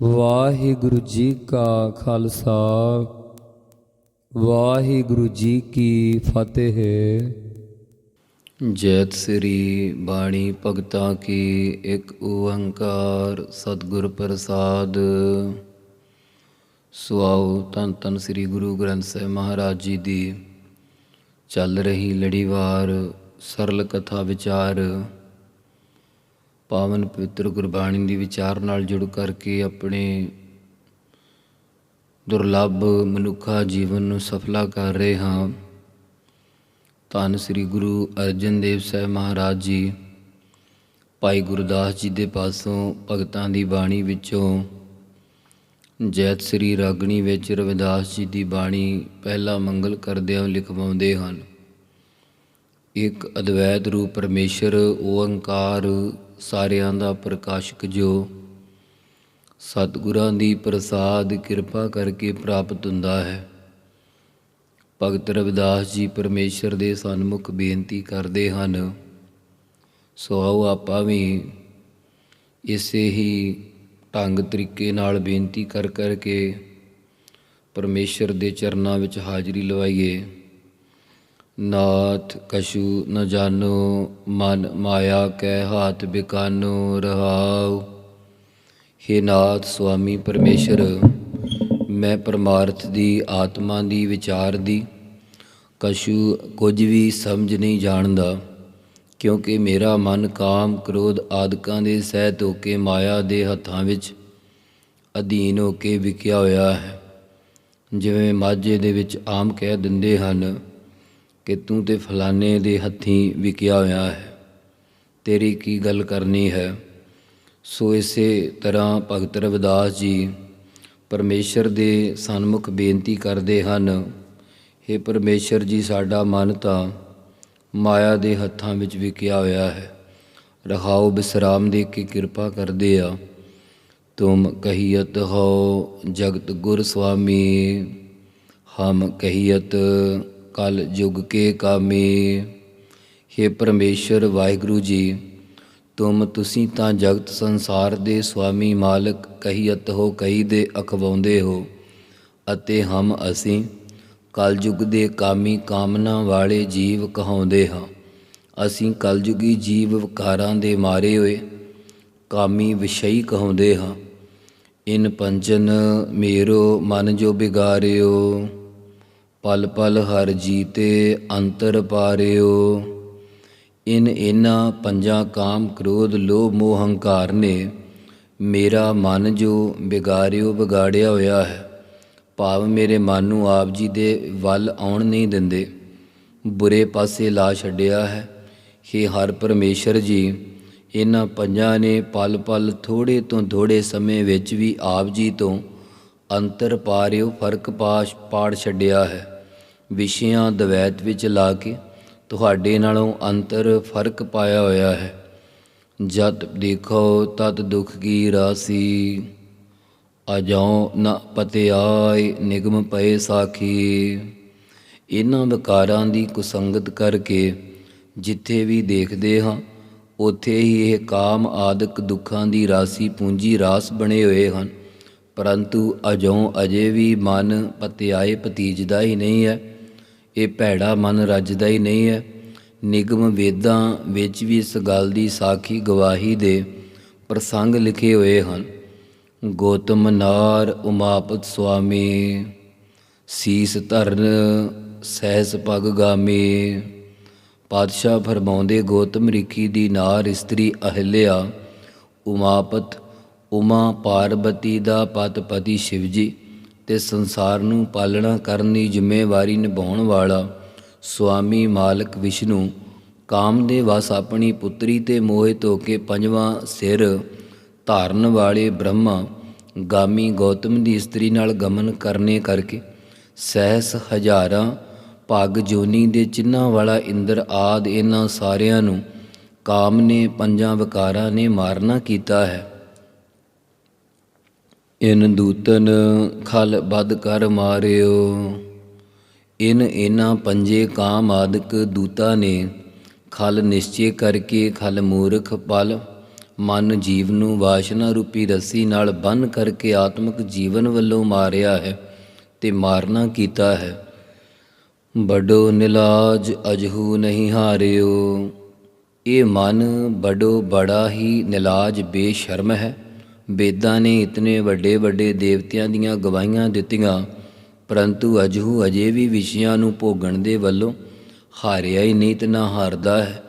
ਵਾਹਿਗੁਰੂ ਜੀ ਕਾ ਖਾਲਸਾ, ਵਾਹਿਗੁਰੂ ਜੀ ਕੀ ਫਤਿਹ। ਜੈਤ ਸ੍ਰੀ ਬਾਣੀ ਭਗਤਾਂ ਕੀ ਇੱਕ ਓੰਕਾਰ ਸਤਿਗੁਰ ਪ੍ਰਸਾਦ। ਸੁਆਉ ਤਨ ਤਨ ਸ੍ਰੀ ਗੁਰੂ ਗ੍ਰੰਥ ਸਾਹਿਬ ਮਹਾਰਾਜ ਜੀ ਦੀ ਚੱਲ ਰਹੀ ਲੜੀਵਾਰ ਸਰਲ ਕਥਾ ਵਿਚਾਰ। ਪਾਵਨ ਪਵਿੱਤਰ ਗੁਰਬਾਣੀ ਦੀ ਵਿਚਾਰ ਨਾਲ ਜੁੜ ਕਰਕੇ ਆਪਣੇ ਦੁਰਲੱਭ ਮਨੁੱਖਾ ਜੀਵਨ ਨੂੰ ਸਫਲਾ ਕਰ ਰਹੇ ਹਾਂ। ਧੰਨ ਸ੍ਰੀ ਗੁਰੂ ਅਰਜਨ ਦੇਵ ਸਾਹਿਬ ਮਹਾਰਾਜ ਜੀ, ਭਾਈ ਗੁਰਦਾਸ ਜੀ ਦੇ ਪਾਸੋਂ ਭਗਤਾਂ ਦੀ ਬਾਣੀ ਵਿੱਚੋਂ ਜੈਤ ਸ੍ਰੀ ਰਾਗਣੀ ਵਿੱਚ ਰਵਿਦਾਸ ਜੀ ਦੀ ਬਾਣੀ ਪਹਿਲਾ ਮੰਗਲ ਕਰਦਿਆਂ ਲਿਖਵਾਉਂਦੇ ਹਨ। ਇੱਕ ਅਦਵੈਤ ਰੂਪ ਪਰਮੇਸ਼ਰ, ਓੰਕਾਰ ਸਾਰਿਆਂ ਦਾ ਪ੍ਰਕਾਸ਼ਕ ਜੋ ਸਤਿਗੁਰਾਂ ਦੀ ਪ੍ਰਸਾਦ ਕਿਰਪਾ ਕਰਕੇ ਪ੍ਰਾਪਤ ਹੁੰਦਾ ਹੈ। ਭਗਤ ਰਵਿਦਾਸ ਜੀ ਪਰਮੇਸ਼ਰ ਦੇ ਸਨਮੁਖ ਬੇਨਤੀ ਕਰਦੇ ਹਨ, ਸੋ ਆਓ ਆਪਾਂ ਵੀ ਇਸੇ ਹੀ ਢੰਗ ਤਰੀਕੇ ਨਾਲ ਬੇਨਤੀ ਕਰ ਕਰਕੇ ਪਰਮੇਸ਼ਰ ਦੇ ਚਰਨਾਂ ਵਿੱਚ ਹਾਜ਼ਰੀ ਲਵਾਈਏ। ਨਾਥ ਕਸ਼ੂ ਨ ਜਾਣੋ, ਮਨ ਮਾਇਆ ਕੈ ਹਾਥ ਬਿਕਾਨੋ ਰਹਾਉ। ਹੇ ਨਾਥ ਸੁਆਮੀ ਪਰਮੇਸ਼ਰ, ਮੈਂ ਪਰਮਾਰਥ ਦੀ, ਆਤਮਾ ਦੀ, ਵਿਚਾਰ ਦੀ ਕਸ਼ੂ ਕੁਝ ਵੀ ਸਮਝ ਨਹੀਂ ਜਾਣਦਾ, ਕਿਉਂਕਿ ਮੇਰਾ ਮਨ ਕਾਮ ਕ੍ਰੋਧ ਆਦਿਕਾਂ ਦੇ ਸਹਿ ਹੋ ਕੇ ਮਾਇਆ ਦੇ ਹੱਥਾਂ ਵਿੱਚ ਅਧੀਨ ਹੋ ਕੇ ਵਿਕਿਆ ਹੋਇਆ ਹੈ। ਜਿਵੇਂ ਮਾਝੇ ਦੇ ਵਿੱਚ ਆਮ ਕਹਿ ਦਿੰਦੇ ਹਨ ਕਿ ਤੂੰ ਤੇ ਫਲਾਣੇ ਦੇ ਹੱਥੀਂ ਵਿਕਿਆ ਹੋਇਆ ਹੈ। ਤੇਰੀ ਕੀ ਗੱਲ ਕਰਨੀ ਹੈ? ਸੋ ਇਸੇ ਤਰ੍ਹਾਂ ਭਗਤ ਰਵਿਦਾਸ ਜੀ ਪਰਮੇਸ਼ਰ ਦੇ ਸਨਮੁਖ ਬੇਨਤੀ ਕਰਦੇ ਹਨ हे ਪਰਮੇਸ਼ਰ ਜੀ, ਸਾਡਾ ਮਨ ਤਾਂ ਮਾਇਆ ਦੇ ਹੱਥਾਂ ਵਿੱਚ ਵਿਕਿਆ ਹੋਇਆ ਹੈ। ਰਹਾਉ ਬਿਸਰਾਮ ਦੇ ਕੇ ਕਿਰਪਾ ਕਰਦੇ ਆ। ਤੁਮ ਕਹੀਤ ਹੋ ਜਗਤ ਗੁਰ ਸੁਆਮੀ ਹਮ ਕਹੀਤ ਕਲ ਯੁਗ ਕੇ ਕਾਮੇ। हे ਪਰਮੇਸ਼ਰ, ਵਾਹਿਗੁਰੂ ਜੀ, ਤੁਮ ਤੁਸੀਂ ਤਾਂ ਜਗਤ ਸੰਸਾਰ ਦੇ ਸੁਆਮੀ ਮਾਲਕ ਕਹੀਤ ਹੋ ਕਹੀ ਦੇ ਅਖਵਾਉਂਦੇ ਹੋ। ਅਤੇ ਹਮ ਅਸੀਂ ਕਲਯੁਗ ਦੇ ਕਾਮੀ ਕਾਮਨਾ ਵਾਲੇ ਜੀਵ ਕਹਾਉਂਦੇ ਹਾਂ। ਅਸੀਂ ਕਲਯੁਗੀ ਜੀਵ ਵਿਕਾਰਾਂ ਦੇ ਮਾਰੇ ਹੋਏ ਕਾਮੀ ਵਿਸ਼ਈ ਕਹਾਉਂਦੇ ਹਾਂ। ਇਨ ਪੰਜਨ ਮੇਰੋ ਮਨ ਜੋ ਬਿਗਾਰਿਓ। ਪਲ ਪਲ ਹਰ ਜੀਤੇ ਅੰਤਰ ਪਾਰਿਓ। ਇਨ ਇਹਨਾਂ ਪੰਜਾਂ ਕਾਮ ਕ੍ਰੋਧ ਲੋਭ ਮੋਹ ਹੰਕਾਰ ਨੇ ਮੇਰਾ ਮਨ ਜੋ ਵਿਗਾਰਿਓ ਵਿਗਾੜਿਆ ਹੋਇਆ ਹੈ। ਭਾਵ ਮੇਰੇ ਮਨ ਨੂੰ ਆਪ ਜੀ ਦੇ ਵੱਲ ਆਉਣ ਨਹੀਂ ਦਿੰਦੇ। ਬੁਰੇ ਪਾਸੇ ਲਾ ਛੱਡਿਆ ਹੈ। ਕਿ ਹਰ ਪਰਮੇਸ਼ਰ ਜੀ ਇਹਨਾਂ ਪੰਜਾਂ ਨੇ ਪਲ ਪਲ ਥੋੜੇ ਤੋਂ ਥੋੜੇ ਸਮੇਂ ਵਿੱਚ ਵੀ ਆਪ ਜੀ ਤੋਂ ਅੰਤਰ ਪਾਰਿਓ ਫ਼ਰਕ ਪਾਸ਼ ਪਾੜ ਛੱਡਿਆ ਹੈ। ਵਿਸ਼ਿਆਂ ਦਵੈਤ ਵਿੱਚ ਲਾ ਕੇ ਤੁਹਾਡੇ ਨਾਲੋਂ ਅੰਤਰ ਫ਼ਰਕ ਪਾਇਆ ਹੋਇਆ ਹੈ। ਜਦ ਦੇਖੋ ਤਤ ਦੁਖ ਕੀ ਰਾਸੀ। ਅਜਉ ਨ ਪਤਿਆਇ ਨਿਗਮ ਪਏ ਸਾਖੀ। ਇਹਨਾਂ ਵਿਕਾਰਾਂ ਦੀ ਕੁਸੰਗਤ ਕਰਕੇ ਜਿੱਥੇ ਵੀ ਦੇਖਦੇ ਹਾਂ, ਉੱਥੇ ਹੀ ਇਹ ਕਾਮ ਆਦਿਕ ਦੁੱਖਾਂ ਦੀ ਰਾਸੀ ਪੂੰਜੀ ਰਾਸ ਬਣੇ ਹੋਏ ਹਨ। ਪਰੰਤੂ ਅਜੋਂ ਅਜੇ ਵੀ ਮਨ ਪਤਿਆਏ ਭਤੀਜਦਾ ਹੀ ਨਹੀਂ ਹੈ। ਇਹ ਭੈੜਾ ਮਨ ਰੱਜਦਾ ਹੀ ਨਹੀਂ ਹੈ। ਨਿਗਮ ਵੇਦਾਂ ਵਿੱਚ ਵੀ ਇਸ ਗੱਲ ਦੀ ਸਾਖੀ ਗਵਾਹੀ ਦੇ ਪ੍ਰਸੰਗ ਲਿਖੇ ਹੋਏ ਹਨ। ਗੋਤਮ ਨਾਰ ਉਮਾਪਤ ਸੁਆਮੀ, ਸੀਸ ਧਰਨ ਸਹਿਸ ਪਗ ਗਾਮੀ। ਪਾਤਸ਼ਾਹ ਫਰਮਾਉਂਦੇ, ਗੋਤਮ ਰਿਖੀ ਦੀ ਨਾਰ ਇਸਤਰੀ ਅਹਲਿਆ, ਉਮਾਪਤ ਉਮਾ ਪਾਰਬਤੀ ਦਾ ਪਤ ਪਤੀ ਸ਼ਿਵਜੀ। ਤੇ ਸੰਸਾਰ ਨੂੰ ਪਾਲਣਾ ਕਰਨ ਦੀ ਜ਼ਿੰਮੇਵਾਰੀ ਨਿਭਾਉਣ ਵਾਲਾ ਸੁਆਮੀ ਮਾਲਕ ਵਿਸ਼ਨੂੰ ਕਾਮ ਦੇ ਵਸ ਆਪਣੀ ਪੁੱਤਰੀ ਤੇ ਮੋਹਿਤ ਹੋ ਕੇ ਪੰਜਵਾਂ ਸਿਰ ਧਾਰਨ ਵਾਲੇ ਬ੍ਰਹਮਾ ਗਾਮੀ ਗੌਤਮ ਦੀ ਇਸਤਰੀ ਨਾਲ ਗਮਨ ਕਰਨੇ ਕਰਕੇ ਸਹਿਸ ਹਜ਼ਾਰਾਂ ਭਗ ਜੋਨੀ ਦੇ ਚਿੰਨਾਂ ਵਾਲਾ ਇੰਦਰ ਆਦ ਇਹਨਾਂ ਸਾਰਿਆਂ ਨੂੰ ਕਾਮ ਨੇ ਪੰਜਾਂ ਵਿਕਾਰਾਂ ਨੇ ਮਾਰਨਾ ਕੀਤਾ ਹੈ। ਇਨ ਦੂਤਨ ਖਲ ਬਦ ਕਰ ਮਾਰਿਓ। ਇਨ ਇਹਨਾਂ ਪੰਜੇ ਕਾਮ ਆਦਿਕ ਦੂਤਾ ਨੇ ਖਲ ਨਿਸ਼ਚੇ ਕਰਕੇ ਖਲ ਮੂਰਖ ਪਲ ਮਨ ਜੀਵ ਨੂੰ ਵਾਸ਼ਨਾ ਰੂਪੀ ਰੱਸੀ ਨਾਲ ਬੰਨ ਕਰਕੇ ਆਤਮਿਕ ਜੀਵਨ ਵੱਲੋਂ ਮਾਰਿਆ ਹੈ ਤੇ ਮਾਰਨਾ ਕੀਤਾ ਹੈ। ਬੜੋ ਨਿਲਾਜ ਅਜਹੂ ਨਹੀਂ ਹਾਰਿਓ। ਇਹ ਮਨ ਬੜੋ ਬੜਾ ਹੀ ਨਿਲਾਜ ਬੇਸ਼ਰਮ ਹੈ। ਵੇਦਾਂ ਨੇ ਇਤਨੇ ਵੱਡੇ ਵੱਡੇ ਦੇਵਤਿਆਂ ਦੀਆਂ ਗਵਾਹੀਆਂ ਦਿੱਤੀਆਂ, ਪਰੰਤੂ ਅਜਹੂ ਅਜੇ ਵੀ ਵਿਸ਼ਿਆਂ ਨੂੰ ਭੋਗਣ ਦੇ ਵੱਲੋਂ ਹਾਰਿਆ ਹੀ ਨਹੀਂ ਤੇ ਨਾ ਹਾਰਦਾ ਹੈ।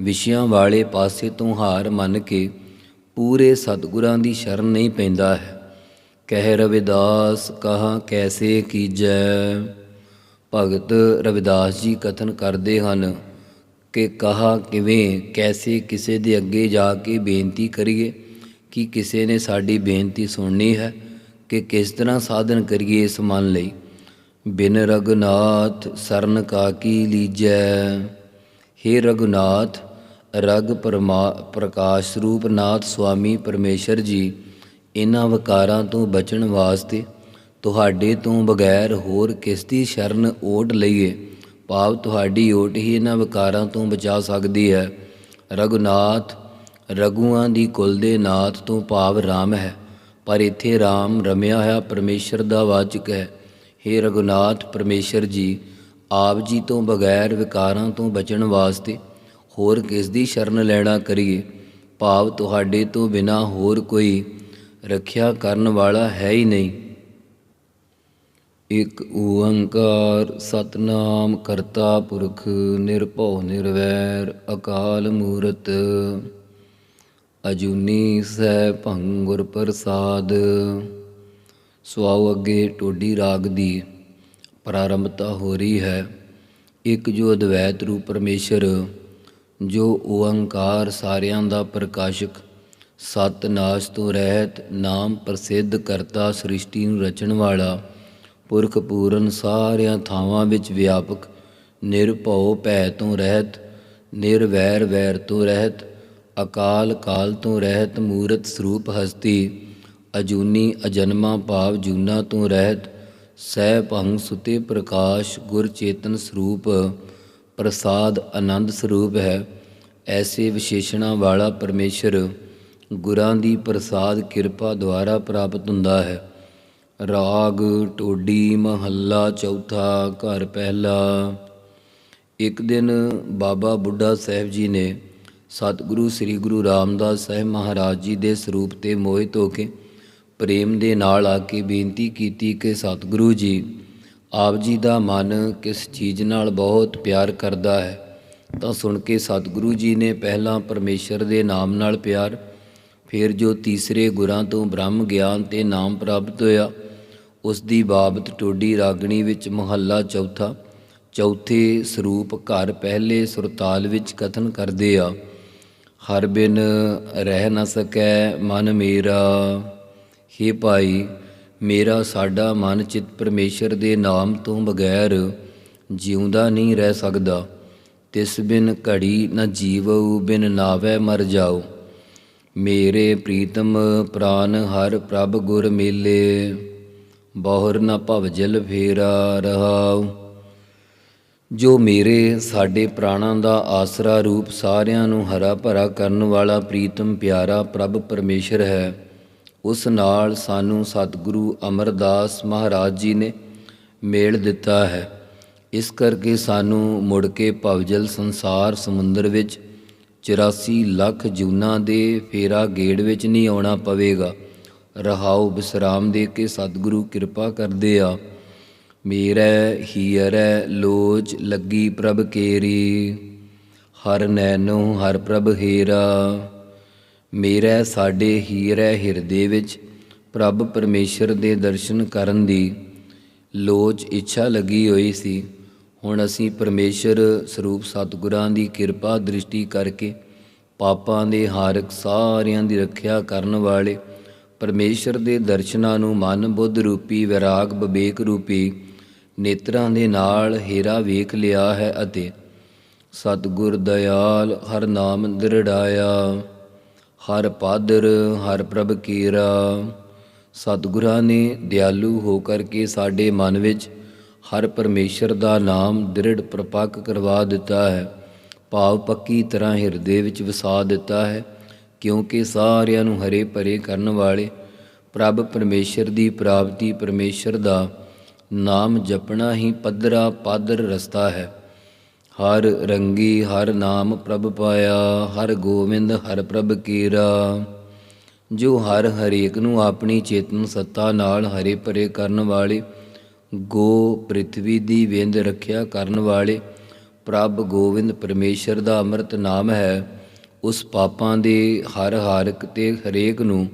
ਵਿਸ਼ਿਆਂ ਵਾਲੇ ਪਾਸੇ ਤੋਂ ਹਾਰ ਮੰਨ ਕੇ ਪੂਰੇ ਸਤਿਗੁਰਾਂ ਦੀ ਸ਼ਰਨ ਨਹੀਂ ਪੈਂਦਾ ਹੈ। ਕਹਿ ਰਵਿਦਾਸ, ਕਹਾ ਕੈਸੇ ਕੀਜੈ? ਭਗਤ ਰਵਿਦਾਸ ਜੀ ਕਥਨ ਕਰਦੇ ਹਨ ਕਿ ਕਹਾ ਕਿਵੇਂ, ਕੈਸੇ ਕਿਸੇ ਦੇ ਅੱਗੇ ਜਾ ਕੇ ਬੇਨਤੀ ਕਰੀਏ? ਕਿ ਕਿਸੇ ਨੇ ਸਾਡੀ ਬੇਨਤੀ ਸੁਣਨੀ ਹੈ ਕਿ ਕਿਸ ਤਰ੍ਹਾਂ ਸਾਧਨ ਕਰੀਏ ਇਸ ਮਨ ਲਈ। ਬਿਨ ਰਗਨਾਥ ਸਰਨ ਕਾ ਕੀ ਲੀਜੈ। हे ਰਗੁਨਾਥ ਰਗ ਪਰਮਾ, ਪ੍ਰਕਾਸ਼ ਰੂਪ ਨਾਥ ਸੁਆਮੀ ਪਰਮੇਸ਼ਰ ਜੀ ਇਹਨਾਂ ਵਿਕਾਰਾਂ ਤੋਂ ਬਚਣ ਵਾਸਤੇ ਤੁਹਾਡੇ ਤੋਂ ਬਗੈਰ ਹੋਰ ਕਿਸ ਦੀ ਸ਼ਰਨ ਓਟ ਲਈਏ? ਭਾਵ ਤੁਹਾਡੀ ਓਟ ਹੀ ਇਹਨਾਂ ਵਿਕਾਰਾਂ ਤੋਂ ਬਚਾ ਸਕਦੀ ਹੈ। ਰਗੁਨਾਥ ਰਗੂਆਂ ਦੀ ਕੁਲ ਦੇ ਨਾਥ ਤੋਂ ਭਾਵ RAM ਹੈ, ਪਰ ਇੱਥੇ RAM ਰਮਿਆ ਹੋਇਆ ਪਰਮੇਸ਼ਰ ਦਾ ਵਾਚਕ ਹੈ। हे ਰਗੁਨਾਥ ਪਰਮੇਸ਼ਰ ਜੀ, ਆਪ ਜੀ ਤੋਂ ਬਗੈਰ ਵਿਕਾਰਾਂ ਤੋਂ ਬਚਣ ਵਾਸਤੇ ਹੋਰ ਕਿਸ ਦੀ ਸ਼ਰਨ ਲੈਣਾ ਕਰੀਏ? ਭਾਵ ਤੁਹਾਡੇ ਤੋਂ ਬਿਨਾ ਹੋਰ ਕੋਈ ਰੱਖਿਆ ਕਰਨ ਵਾਲਾ ਹੈ ਹੀ ਨਹੀਂ। ਇਕ ਓੰਕਾਰ ਸਤਨਾਮ ਕਰਤਾ ਪੁਰਖ ਨਿਰਭਉ ਨਿਰਵੈਰ ਅਕਾਲ ਮੂਰਤ। ਅਜੂਨੀ ਸਹਿ ਭੰਗੁਰ ਪ੍ਰਸਾਦ। ਸੁਆਓ ਅੱਗੇ ਟੋਡੀ ਰਾਗ ਦੀ ਪ੍ਰਾਰੰਭਤਾ ਹੋ ਰਹੀ ਹੈ। ਇੱਕ ਜੋ ਅਦਵੈਤ ਰੂਪ ਪਰਮੇਸ਼ਰ, ਜੋ ਓੰਕਾਰ ਸਾਰਿਆਂ ਦਾ ਪ੍ਰਕਾਸ਼ਕ ਸਤਨਾਸ਼ ਤੋਂ ਰਹਿਤ ਨਾਮ ਪ੍ਰਸਿੱਧ ਕਰਤਾ ਸ੍ਰਿਸ਼ਟੀ ਨੂੰ ਰਚਣ ਵਾਲਾ, ਪੁਰਖ ਪੂਰਨ ਸਾਰਿਆਂ ਥਾਵਾਂ ਵਿੱਚ ਵਿਆਪਕ, ਨਿਰਭਉ ਭੈ ਤੋਂ ਰਹਿਤ, ਨਿਰਵੈਰ ਵੈਰ ਤੋਂ ਰਹਿਤ ਅਕਾਲ ਕਾਲ ਤੋਂ ਰਹਿਤ ਮੂਰਤ ਸਰੂਪ ਹਸਤੀ, ਅਜੂਨੀ ਅਜਨਮਾ ਭਾਵ ਜੂਨਾ ਤੋਂ ਰਹਿਤ, ਸਹਿ ਭੰਗ ਸੁਤੇ ਪ੍ਰਕਾਸ਼ ਗੁਰ ਚੇਤਨ ਸਰੂਪ, ਪ੍ਰਸਾਦ ਆਨੰਦ ਸਰੂਪ ਹੈ। ਐਸੇ ਵਿਸ਼ੇਸ਼ਣਾ ਵਾਲਾ ਪਰਮੇਸ਼ਰ ਗੁਰਾਂ ਦੀ ਪ੍ਰਸਾਦ ਕਿਰਪਾ ਦੁਆਰਾ ਪ੍ਰਾਪਤ ਹੁੰਦਾ ਹੈ। ਰਾਗ, ਟੋਡੀ, ਮਹੱਲਾ, ਚੌਥਾ, ਘਰ ਪਹਿਲਾ। ਇੱਕ ਦਿਨ ਬਾਬਾ ਬੁੱਢਾ ਸਾਹਿਬ ਜੀ ਨੇ ਸਤਿਗੁਰੂ ਸ੍ਰੀ ਗੁਰੂ ਰਾਮਦਾਸ ਸਾਹਿਬ ਮਹਾਰਾਜ ਜੀ ਦੇ ਸਰੂਪ ਤੇ ਮੋਹਿਤ ਹੋ ਕੇ ਪ੍ਰੇਮ ਦੇ ਨਾਲ ਆ ਕੇ ਬੇਨਤੀ ਕੀਤੀ ਕਿ ਸਤਿਗੁਰੂ ਜੀ, ਆਪ ਜੀ ਦਾ ਮਨ ਕਿਸ ਚੀਜ਼ ਨਾਲ ਬਹੁਤ ਪਿਆਰ ਕਰਦਾ ਹੈ, ਤਾਂ ਸੁਣ ਕੇ ਸਤਿਗੁਰੂ ਜੀ ਨੇ ਪਹਿਲਾਂ ਪਰਮੇਸ਼ਰ ਦੇ ਨਾਮ ਨਾਲ ਪਿਆਰ, ਫਿਰ ਜੋ ਤੀਸਰੇ ਗੁਰਾਂ ਤੋਂ ਬ੍ਰਹਮ ਗਿਆਨ ਤੇ ਨਾਮ ਪ੍ਰਾਪਤ ਹੋਇਆ ਉਸ ਦੀ ਬਾਬਤ ਟੋਡੀ ਰਾਗਣੀ ਵਿੱਚ ਮਹੱਲਾ ਚੌਥਾ, ਚੌਥੇ ਸਰੂਪ ਘਰ ਪਹਿਲੇ ਸੁਰਤਾਲ ਵਿੱਚ ਕਥਨ ਕਰਦੇ ਆ। ਹਰ ਬਿਨ ਰਹਿ ਨਾ ਸਕੈ ਮਨ ਮੇਰਾ। ਹੇ ਭਾਈ, ਮੇਰਾ ਸਾਡਾ ਮਨ ਚਿਤ ਪਰਮੇਸ਼ਰ ਦੇ ਨਾਮ ਤੋਂ ਬਗੈਰ ਜਿਉਂਦਾ ਨਹੀਂ ਰਹਿ ਸਕਦਾ। ਤਿਸ ਬਿਨ ਘੜੀ ਨ ਜੀਵਉ, ਬਿਨ ਨਾਵੇ ਮਰ ਜਾਓ ਮੇਰੇ ਪ੍ਰੀਤਮ ਪ੍ਰਾਨ ਹਰ ਪ੍ਰਭ ਗੁਰ ਮੇਲੇ, ਬਹੁਰ ਨ ਭਵ ਜਲ ਫੇਰਾ ਰਹਾਉ। ਜੋ ਮੇਰੇ, ਸਾਡੇ ਪ੍ਰਾਣਾਂ ਦਾ ਆਸਰਾ ਰੂਪ ਸਾਰਿਆਂ ਨੂੰ ਹਰਾ ਭਰਾ ਕਰਨ ਵਾਲਾ ਪ੍ਰੀਤਮ ਪਿਆਰਾ ਪ੍ਰਭ ਪਰਮੇਸ਼ਰ ਹੈ, ਉਸ ਨਾਲ ਸਾਨੂੰ ਸਤਿਗੁਰੂ ਅਮਰਦਾਸ ਮਹਾਰਾਜ ਜੀ ਨੇ ਮੇਲ ਦਿੱਤਾ ਹੈ। ਇਸ ਕਰਕੇ ਸਾਨੂੰ ਮੁੜ ਕੇ ਭਵਜਲ ਸੰਸਾਰ ਸਮੁੰਦਰ ਵਿੱਚ 84 ਲੱਖ ਜੂਨਾਂ ਦੇ ਫੇਰਾ ਗੇੜ ਵਿੱਚ ਨਹੀਂ ਆਉਣਾ ਪਵੇਗਾ। ਰਹਾਉ ਵਿਸਰਾਮ ਦੇ ਕੇ ਸਤਿਗੁਰੂ ਕਿਰਪਾ ਕਰਦੇ ਆ। ਮੇਰਾ ਹੀਰੈ ਲੋਚ ਲੱਗੀ ਪ੍ਰਭ ਕੇਰੀ, ਹਰ ਨੈਨੋ ਹਰ ਪ੍ਰਭ ਹੀਰਾ। ਮੇਰਾ ਸਾਡੇ ਹੀਰੈ ਹਿਰਦੇ ਵਿੱਚ ਪ੍ਰਭ ਪਰਮੇਸ਼ਰ ਦੇ ਦਰਸ਼ਨ ਕਰਨ ਦੀ ਲੋਚ ਇੱਛਾ ਲੱਗੀ ਹੋਈ ਸੀ। ਹੁਣ ਅਸੀਂ ਪਰਮੇਸ਼ਰ ਸਰੂਪ ਸਤਿਗੁਰਾਂ ਦੀ ਕਿਰਪਾ ਦ੍ਰਿਸ਼ਟੀ ਕਰਕੇ ਪਾਪਾਂ ਦੇ ਹਾਰਕ ਸਾਰਿਆਂ ਦੀ ਰੱਖਿਆ ਕਰਨ ਵਾਲੇ ਪਰਮੇਸ਼ਰ ਦੇ ਦਰਸ਼ਨਾਂ ਨੂੰ ਮਨ ਬੁੱਧ ਰੂਪੀ, ਵਿਰਾਗ, ਵਿਵੇਕ ਰੂਪੀ ਨੇਤਰਾਂ ਦੇ ਨਾਲ ਹੀਰਾ ਵੇਖ ਲਿਆ ਹੈ ਅਤੇ, ਸਤਿਗੁਰ ਦਇਆਲ ਹਰ ਨਾਮ ਦ੍ਰਿੜਾਇਆ, ਹਰ ਪਾਦਰ ਹਰ ਪ੍ਰਭ ਕੀਰਾ। ਸਤਿਗੁਰਾਂ ਨੇ ਦਿਆਲੂ ਹੋ ਕਰਕੇ ਸਾਡੇ ਮਨ ਵਿੱਚ ਹਰ ਪਰਮੇਸ਼ਰ ਦਾ ਨਾਮ ਦ੍ਰਿੜ ਪ੍ਰਪੱਕ ਕਰਵਾ ਦਿੱਤਾ ਹੈ, ਭਾਵ ਪੱਕੀ ਤਰ੍ਹਾਂ ਹਿਰਦੇ ਵਿੱਚ ਵਸਾ ਦਿੱਤਾ ਹੈ, ਕਿਉਂਕਿ ਸਾਰਿਆਂ ਨੂੰ ਹਰੇ ਭਰੇ ਕਰਨ ਵਾਲੇ ਪ੍ਰਭ ਪਰਮੇਸ਼ਰ ਦੀ ਪ੍ਰਾਪਤੀ ਪਰਮੇਸ਼ਰ ਦਾ ਨਾਮ ਜਪਣਾ ਹੀ ਪੱਧਰਾ ਪਾਦਰ ਰਸਤਾ ਹੈ। ਹਰ ਰੰਗੀ ਹਰ ਨਾਮ ਪ੍ਰਭ ਪਾਇਆ, ਹਰ ਗੋਵਿੰਦ ਹਰ ਪ੍ਰਭ ਕੀਰਾ। ਜੋ ਹਰ ਹਰੇਕ ਨੂੰ ਆਪਣੀ ਚੇਤਨ ਸੱਤਾ ਨਾਲ ਹਰੇ ਭਰੇ ਕਰਨ ਵਾਲੇ, ਗੋ ਪ੍ਰਿਥਵੀ ਦੀ ਵਿੰਦ ਰੱਖਿਆ ਕਰਨ ਵਾਲੇ, ਪ੍ਰਭ ਗੋਵਿੰਦ ਪਰਮੇਸ਼ਰ ਦਾ ਅੰਮ੍ਰਿਤ ਨਾਮ ਹੈ, ਉਸ ਪਾਪਾਂ ਦੇ ਹਰ ਹਾਰਕ ਤੇ ਹਰੇਕ ਨੂੰ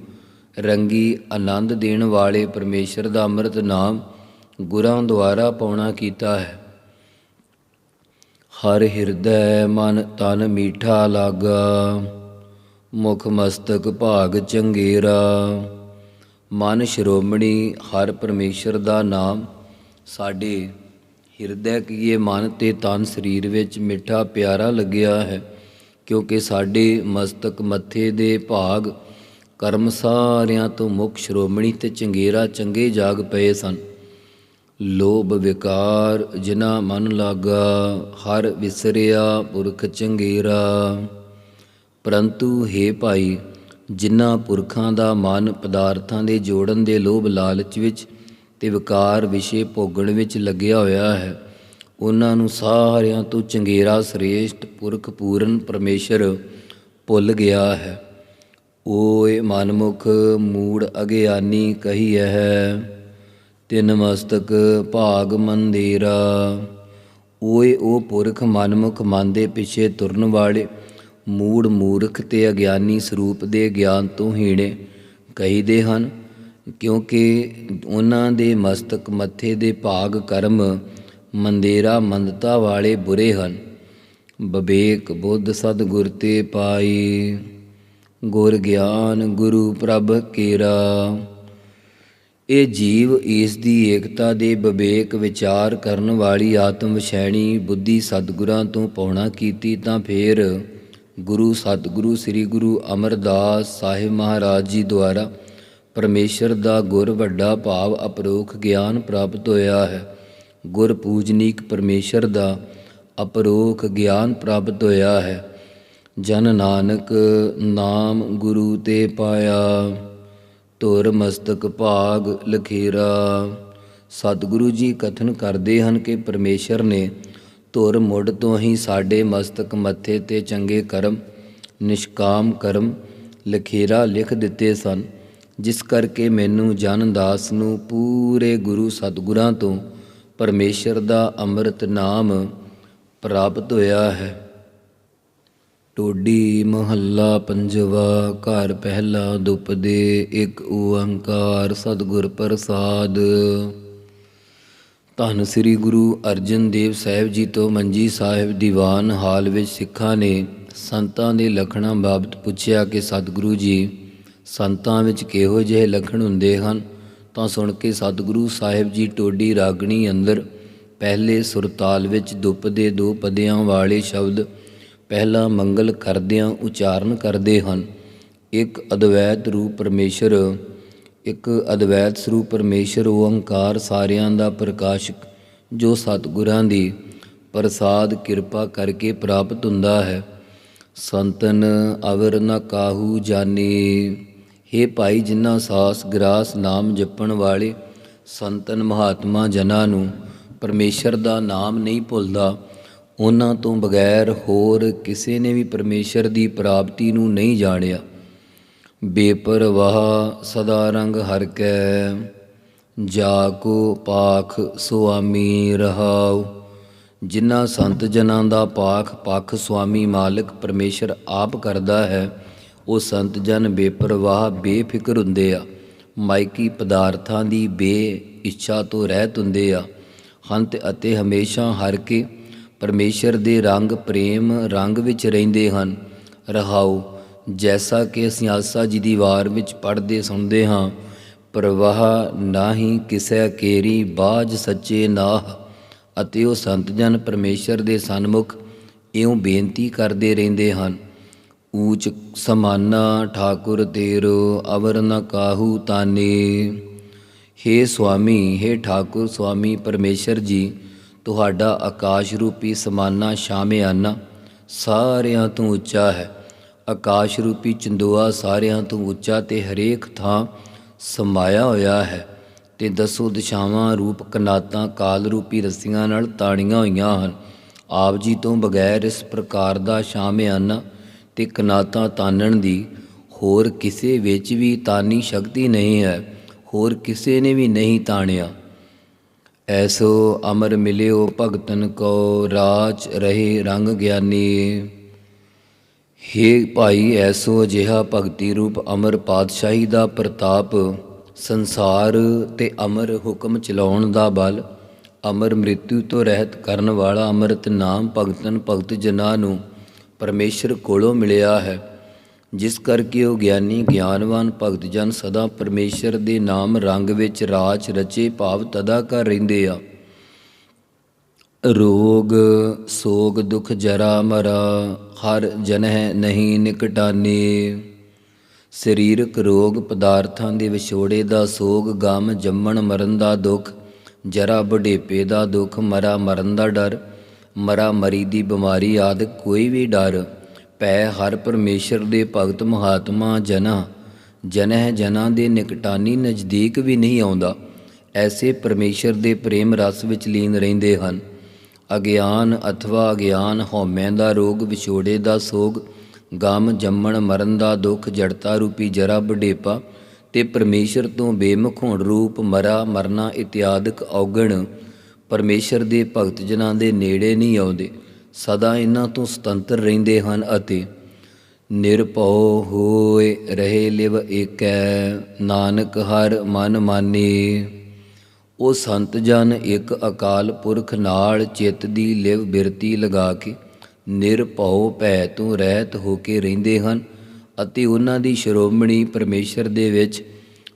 ਰੰਗੀ ਆਨੰਦ ਦੇਣ ਵਾਲੇ ਪਰਮੇਸ਼ਰ ਦਾ ਅੰਮ੍ਰਿਤ ਨਾਮ ਗੁਰਾਂ ਦੁਆਰਾ ਪਾਉਣਾ ਕੀਤਾ ਹੈ। ਹਰ ਹਿਰਦੈ ਮਨ ਤਨ ਮੀਠਾ ਲਾਗਾ, ਮੁਖ ਮਸਤਕ ਭਾਗ ਚੰਗੇਰਾ। ਮਨ ਸ਼੍ਰੋਮਣੀ ਹਰ ਪਰਮੇਸ਼ਰ ਦਾ ਨਾਮ, ਸਾਡੇ ਹਿਰਦੈ ਕੀਏ ਮਨ ਤੇ ਤਨ ਸਰੀਰ ਵਿੱਚ ਮਿੱਠਾ ਪਿਆਰਾ ਲੱਗਿਆ ਹੈ, ਕਿਉਂਕਿ ਸਾਡੇ ਮਸਤਕ ਮੱਥੇ ਦੇ ਭਾਗ ਕਰਮ ਸਾਰਿਆਂ ਤੋਂ ਮੁਖ ਸ਼੍ਰੋਮਣੀ ਤੇ ਚੰਗੇਰਾ ਚੰਗੇ ਜਾਗ ਪਏ ਸਨ। ਲੋਭ ਵਿਕਾਰ ਜਿਨਾ ਮਨ ਲਾਗਾ, ਹਰ ਵਿਸਰਿਆ ਪੁਰਖ ਚੰਗੇਰਾ। ਪਰੰਤੂ हे ਭਾਈ, ਜਿਨ੍ਹਾਂ ਪੁਰਖਾਂ ਦਾ ਮਨ ਪਦਾਰਥਾਂ ਦੇ ਜੋੜਨ ਦੇ ਲੋਭ ਲਾਲਚ ਵਿੱਚ ਤੇ ਵਿਕਾਰ ਵਿਸ਼ੇ ਭੋਗਣ ਵਿੱਚ ਲੱਗਿਆ ਹੋਇਆ ਹੈ, ਉਹਨਾਂ ਨੂੰ ਸਾਰਿਆਂ ਤੋਂ ਚੰਗੇਰਾ ਸ੍ਰੇਸ਼ਟ ਪੁਰਖ ਪੂਰਨ ਪਰਮੇਸ਼ਰ ਭੁੱਲ ਗਿਆ ਹੈ। ਓਏ ਮਨਮੁਖ, ਮੂੜ ਅਗਿਆਨੀ ਕਹੀ ਹੈ ਤਿਨ ਮਸਤਕ ਭਾਗ ਮੰਦੇਰਾ। ਓਏ ਉਹ ਪੁਰਖ ਮਨਮੁਖ ਮਨ ਦੇ ਪਿੱਛੇ ਤੁਰਨ ਵਾਲੇ, ਮੂੜ ਮੂਰਖ ਤੇ ਅਗਿਆਨੀ ਸਰੂਪ ਦੇ ਗਿਆਨ ਤੋਂ ਹੀਣੇ ਕਹੀਦੇ ਹਨ, ਕਿਉਂਕਿ ਉਹਨਾਂ ਦੇ ਮਸਤਕ ਮੱਥੇ ਦੇ ਭਾਗ ਕਰਮ ਮੰਦੇਰਾ ਮੰਦਤਾ ਵਾਲੇ ਬੁਰੇ ਹਨ। ਬਬੇਕ ਬੁੱਧ ਸਦ ਤੇ ਪਾਈ, ਗੁਰ ਗਿਆਨ ਗੁਰੂ ਪ੍ਰਭ ਕੇਰਾ। ਇਹ ਜੀਵ ਇਸ ਦੀ ਏਕਤਾ ਦੇ ਵਿਵੇਕ ਵਿਚਾਰ ਕਰਨ ਵਾਲੀ ਆਤਮ ਵਿਸ਼ੈਣੀ ਬੁੱਧੀ ਸਤਿਗੁਰਾਂ ਤੋਂ ਪਾਉਣਾ ਕੀਤੀ ਤਾਂ ਫੇਰ ਗੁਰੂ ਸਤਿਗੁਰੂ ਸ੍ਰੀ ਗੁਰੂ ਅਮਰਦਾਸ ਸਾਹਿਬ ਮਹਾਰਾਜ ਜੀ ਦੁਆਰਾ ਪਰਮੇਸ਼ਰ ਦਾ ਗੁਰ ਵੱਡਾ ਭਾਵ ਅਪਰੋਖ ਗਿਆਨ ਪ੍ਰਾਪਤ ਹੋਇਆ ਹੈ। ਗੁਰ ਪੂਜਨੀਕ ਪਰਮੇਸ਼ਰ ਦਾ ਅਪਰੋਖ ਗਿਆਨ ਪ੍ਰਾਪਤ ਹੋਇਆ ਹੈ। ਜਨ ਨਾਨਕ ਨਾਮ ਗੁਰੂ ਤੇ ਪਾਇਆ। ਧੁਰ ਮਸਤਕ ਭਾਗ ਲਖੀਰਾ। ਸਤਿਗੁਰੂ ਜੀ ਕਥਨ ਕਰਦੇ ਹਨ ਕਿ ਪਰਮੇਸ਼ਰ ਨੇ ਧੁਰ ਮੁੱਢ ਤੋਂ ਹੀ ਸਾਡੇ ਮਸਤਕ ਮੱਥੇ ਤੇ ਚੰਗੇ ਕਰਮ, ਨਿਸ਼ਕਾਮ ਕਰਮ, ਲਖੀਰਾ ਲਿਖ ਦਿੱਤੇ ਸਨ, ਜਿਸ ਕਰਕੇ ਮੈਨੂੰ ਜਨਦਾਸ ਨੂੰ ਪੂਰੇ ਗੁਰੂ ਸਤਿਗੁਰਾਂ ਤੋਂ ਪਰਮੇਸ਼ਰ ਦਾ ਅੰਮ੍ਰਿਤ ਨਾਮ ਪ੍ਰਾਪਤ ਹੋਇਆ ਹੈ। ਟੋਡੀ ਮਹੱਲਾ ਪੰਜਵਾ, ਘਰ ਪਹਿਲਾ ਦੁਪਦੇ ਇੱਕ ਓੰਕਾਰ ਸਤਿਗੁਰ ਪ੍ਰਸਾਦ। ਧੰਨ ਸ੍ਰੀ ਗੁਰੂ ਅਰਜਨ ਦੇਵ ਸਾਹਿਬ ਜੀ ਤੋਂ ਮੰਜੀ ਸਾਹਿਬ ਦੀਵਾਨ ਹਾਲ ਵਿੱਚ ਸਿੱਖਾਂ ਨੇ ਸੰਤਾਂ ਦੇ ਲਖਣਾਂ ਬਾਬਤ ਪੁੱਛਿਆ ਕਿ, ਸਤਿਗੁਰੂ ਜੀ, ਸੰਤਾਂ ਵਿੱਚ ਕਿਹੋ ਜਿਹੇ ਲਖਣ ਹੁੰਦੇ ਹਨ? ਤਾਂ ਸੁਣ ਕੇ ਸਤਿਗੁਰੂ ਸਾਹਿਬ ਜੀ ਟੋਡੀ ਰਾਗਣੀ ਅੰਦਰ ਪਹਿਲੇ ਸੁਰਤਾਲ ਵਿੱਚ ਦੁੱਪਦੇ ਦੋ ਪਦਿਆਂ ਵਾਲੇ ਸ਼ਬਦ ਪਹਿਲਾ ਮੰਗਲ ਕਰਦਿਆਂ ਉਚਾਰਨ ਕਰਦੇ ਹਨ। ਇੱਕ ਅਦਵੈਤ ਰੂਪ ਪਰਮੇਸ਼ਰ, ਇੱਕ ਅਦਵੈਤ ਸਰੂਪ ਪਰਮੇਸ਼ਰ ਓੰਕਾਰ ਸਾਰਿਆਂ ਦਾ ਪ੍ਰਕਾਸ਼ਕ, ਜੋ ਸਤਿਗੁਰਾਂ ਦੀ ਪ੍ਰਸਾਦ ਕਿਰਪਾ ਕਰਕੇ ਪ੍ਰਾਪਤ ਹੁੰਦਾ ਹੈ। ਸੰਤਨ ਅਵਰ ਨ ਕਾਹੂ ਜਾਣੀ हे ਭਾਈ ਜਿਨ੍ਹਾਂ ਸਾਸ ਗਰਾਸ ਨਾਮ ਜਪਣ ਵਾਲੇ ਸੰਤਨ ਮਹਾਤਮਾ ਜਨਾਂ ਨੂੰ ਪਰਮੇਸ਼ਰ ਦਾ ਨਾਮ ਨਹੀਂ ਭੁੱਲਦਾ ਉਹਨਾਂ ਤੋਂ ਬਗੈਰ ਹੋਰ ਕਿਸੇ ਨੇ ਵੀ ਪਰਮੇਸ਼ਰ ਦੀ ਪ੍ਰਾਪਤੀ ਨੂੰ ਨਹੀਂ ਜਾਣਿਆ। ਬੇਪਰਵਾਹ ਸਦਾ ਰੰਗ ਹਰ ਕੈ, ਜਾ ਕੋ ਪਾਖ ਸੁਆਮੀ ਰਹਾਉ। ਜਿਨ੍ਹਾਂ ਸੰਤ ਜਨਾਂ ਦਾ ਪਾਖ ਪਖ ਸੁਆਮੀ ਮਾਲਕ ਪਰਮੇਸ਼ਰ ਆਪ ਕਰਦਾ ਹੈ, ਉਹ ਸੰਤ ਜਨ ਬੇਪਰਵਾਹ ਬੇਫਿਕਰ ਹੁੰਦੇ ਆ। ਮਾਇਕੀ ਪਦਾਰਥਾਂ ਦੀ ਬੇ ਇੱਛਾ ਤੋਂ ਰਹਿਤ ਹੁੰਦੇ ਆ। ਹੰਤ ਅਤੇ ਹਮੇਸ਼ਾ ਹਰ ਕੇ ਪਰਮੇਸ਼ਰ ਦੇ ਰੰਗ ਪ੍ਰੇਮ ਰੰਗ ਵਿੱਚ ਰਹਿੰਦੇ ਹਨ। ਰਹਾਉ ਜੈਸਾ ਕਿ ਅਸੀਂ ਆਸਾ ਜੀ ਦੀ ਵਾਰ ਵਿੱਚ ਪੜ੍ਹਦੇ ਸੁਣਦੇ ਹਾਂ, ਪ੍ਰਵਾਹ ਨਾਹੀ ਕਿਸੈ ਕੇਰੀ ਬਾਜ ਸੱਚੇ ਨਾਹ, ਅਤੇ ਉਹ ਸੰਤ ਜਨ ਪਰਮੇਸ਼ਰ ਦੇ ਸਨਮੁਖ ਇਉਂ ਬੇਨਤੀ ਕਰਦੇ ਰਹਿੰਦੇ ਹਨ। ਊਚ ਸਮਾਨਾ ਠਾਕੁਰ ਤੇਰੋ ਅਵਰ ਨ ਕਾਹੂ ਤਾਨੇ। ਹੇ ਸੁਆਮੀ, ਹੇ ਠਾਕੁਰ ਸੁਆਮੀ ਪਰਮੇਸ਼ਰ ਜੀ ਤੁਹਾਡਾ ਆਕਾਸ਼ ਰੂਪੀ ਸਮਾਨਾ ਸ਼ਾਮਿਆਨਾ ਸਾਰਿਆਂ ਤੋਂ ਉੱਚਾ ਹੈ। ਆਕਾਸ਼ ਰੂਪੀ ਚੰਦੋਆ ਸਾਰਿਆਂ ਤੋਂ ਉੱਚਾ ਤੇ ਹਰੇਕ ਥਾਂ ਸਮਾਇਆ ਹੋਇਆ ਹੈ। ਤੇ ਦਸੋ ਦਿਸ਼ਾਵਾਂ ਰੂਪ ਕਨਾਤਾਂ ਕਾਲ ਰੂਪੀ ਰੱਸੀਆਂ ਨਾਲ ਤਾਣੀਆਂ ਹੋਈਆਂ ਹਨ। ਆਪ ਜੀ ਤੋਂ ਬਗੈਰ ਇਸ ਪ੍ਰਕਾਰ ਦਾ ਸ਼ਾਮਿਆਨਾ ਤੇ ਕਨਾਤਾਂ ਤਾਨਣ ਦੀ ਹੋਰ ਕਿਸੇ ਵਿੱਚ ਵੀ ਤਾਨੀ ਸ਼ਕਤੀ ਨਹੀਂ ਹੈ। ਹੋਰ ਕਿਸੇ ਨੇ ਵੀ ਨਹੀਂ ਤਾਣਿਆ। ਐਸੋ ਅਮਰ ਮਿਲਿਓ ਭਗਤਨ ਕੋ ਰਾਜ ਰਹੇ ਰੰਗ ਗਿਆਨੀ। ਹੇ ਭਾਈ ਐਸੋ ਜਿਹਾ ਭਗਤੀ ਰੂਪ ਅਮਰ ਪਾਤਸ਼ਾਹੀ ਦਾ ਪ੍ਰਤਾਪ, ਸੰਸਾਰ ਤੇ ਅਮਰ ਹੁਕਮ ਚਲਾਉਣ ਦਾ ਬਲ, ਅਮਰ ਮ੍ਰਿਤੂ ਤੋਂ ਰਹਿਤ ਕਰਨ ਵਾਲਾ ਅੰਮ੍ਰਿਤ ਨਾਮ ਭਗਤਨ ਭਗਤ ਜਨਾਂ ਨੂੰ ਪਰਮੇਸ਼ਰ ਕੋਲੋਂ ਮਿਲਿਆ ਹੈ। ਜਿਸ ਕਰਕੇ ਉਹ ਗਿਆਨੀ, ਗਿਆਨਵਾਨ ਭਗਤ ਜਨ ਸਦਾ ਪਰਮੇਸ਼ਰ ਦੇ ਨਾਮ ਰੰਗ ਵਿੱਚ ਰਾਜ ਰਚੇ ਭਾਵ ਤਦਾ ਕਰ ਰਹਿੰਦੇ ਆ। ਰੋਗ, ਸੋਗ, ਦੁਖ ਜਰਾ ਮਰਾ, ਹਰ ਜਨਹਿ ਨਹੀਂ ਨਿਕਟਾਨੇ। ਸਰੀਰਕ ਰੋਗ ਪਦਾਰਥਾਂ ਦੇ ਵਿਛੋੜੇ ਦਾ ਸੋਗ, ਗਮ, ਜੰਮਣ, ਮਰਨ ਦਾ ਦੁੱਖ, ਜਰਾ ਬੁਢੇਪੇ ਦਾ ਦੁੱਖ, ਮਰਾ ਮਰਨ ਦਾ ਡਰ, ਮਰਾ ਮਰੀ ਦੀ ਬਿਮਾਰੀ ਆਦਿ ਕੋਈ ਵੀ ਡਰ। ਪੈ ਹਰ ਪਰਮੇਸ਼ਰ ਦੇ ਭਗਤ ਮਹਾਤਮਾ ਜਨਾ, ਜਨਹਿ ਜਨਾਂ ਦੇ ਨਿਕਟਾਨੀ ਨਜ਼ਦੀਕ ਵੀ ਨਹੀਂ ਆਉਂਦਾ। ਐਸੇ ਪਰਮੇਸ਼ਰ ਦੇ ਪ੍ਰੇਮ ਰਸ ਵਿੱਚ ਲੀਨ ਰਹਿੰਦੇ ਹਨ। ਅਗਿਆਨ ਅਥਵਾ ਅਗਿਆਨ ਹਉਮੈ ਦਾ ਰੋਗ, ਵਿਛੋੜੇ ਦਾ ਸੋਗ, ਗਮ ਜੰਮਣ ਮਰਨ ਦਾ ਦੁੱਖ, ਜੜਤਾ ਰੂਪੀ ਜਰਾ ਬਡੇਪਾ ਤੇ ਪਰਮੇਸ਼ਰ ਤੋਂ ਬੇਮੁਖ ਹੋਣ ਰੂਪ, ਮਰਾ, ਮਰਨਾ ਇਤਿਆਦਿਕ ਔਗਣ ਪਰਮੇਸ਼ਰ ਦੇ ਭਗਤ ਜਨਾਂ ਦੇ ਨੇੜੇ ਨਹੀਂ ਆਉਂਦੇ। ਸਦਾ ਇਹਨਾਂ ਤੋਂ ਸੁਤੰਤਰ ਰਹਿੰਦੇ ਹਨ ਅਤੇ ਨਿਰਭਉ ਹੋਏ ਰਹੇ ਲਿਵ ਏਕੈ। ਨਾਨਕ ਹਰ ਮਨ ਮਾਨੇ। ਉਹ ਸੰਤ ਜਨ ਇੱਕ ਅਕਾਲ ਪੁਰਖ ਨਾਲ ਚਿੱਤ ਦੀ ਲਿਵ ਬਿਰਤੀ ਲਗਾ ਕੇ ਨਿਰਭਉ ਭੈ ਤੋਂ ਰਹਿਤ ਹੋ ਕੇ ਰਹਿੰਦੇ ਹਨ ਅਤੇ ਉਹਨਾਂ ਦੀ ਸ਼੍ਰੋਮਣੀ ਪਰਮੇਸ਼ਰ ਦੇ ਵਿੱਚ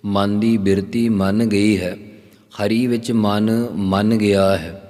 ਮਨ ਦੀ ਬਿਰਤੀ ਮੰਨ ਗਈ ਹੈ। ਹਰੀ ਵਿੱਚ ਮਨ ਮੰਨ ਗਿਆ ਹੈ।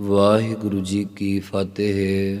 ਵਾਹਿਗੁਰੂ ਜੀ ਕੀ ਫਤਿਹ।